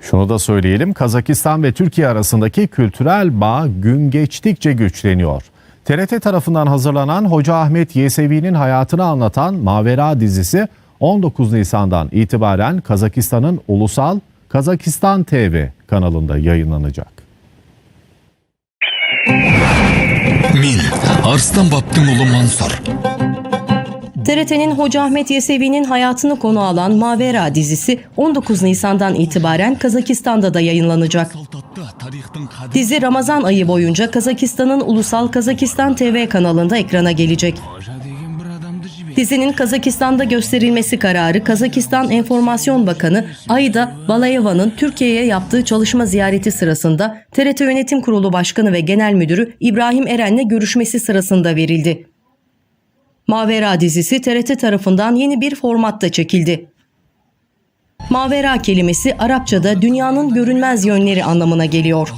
Şunu da söyleyelim, Kazakistan ve Türkiye arasındaki kültürel bağ gün geçtikçe güçleniyor. TRT tarafından hazırlanan Hoca Ahmet Yesevi'nin hayatını anlatan Mavera dizisi 19 Nisan'dan itibaren Kazakistan'ın ulusal Kazakistan TV kanalında yayınlanacak. Мен Арыстан баптың ұлы Мансұр. TRT'nin Hoca Ahmet Yesevi'nin hayatını konu alan Mavera dizisi 19 Nisan'dan itibaren Kazakistan'da da yayınlanacak. Dizi Ramazan ayı boyunca Kazakistan'ın Ulusal Kazakistan TV kanalında ekrana gelecek. Dizinin Kazakistan'da gösterilmesi kararı Kazakistan Enformasyon Bakanı Ayda Balayeva'nın Türkiye'ye yaptığı çalışma ziyareti sırasında TRT Yönetim Kurulu Başkanı ve Genel Müdürü İbrahim Eren'le görüşmesi sırasında verildi. Mavera dizisi TRT tarafından yeni bir formatta çekildi. Mavera kelimesi Arapçada dünyanın görünmez yönleri anlamına geliyor.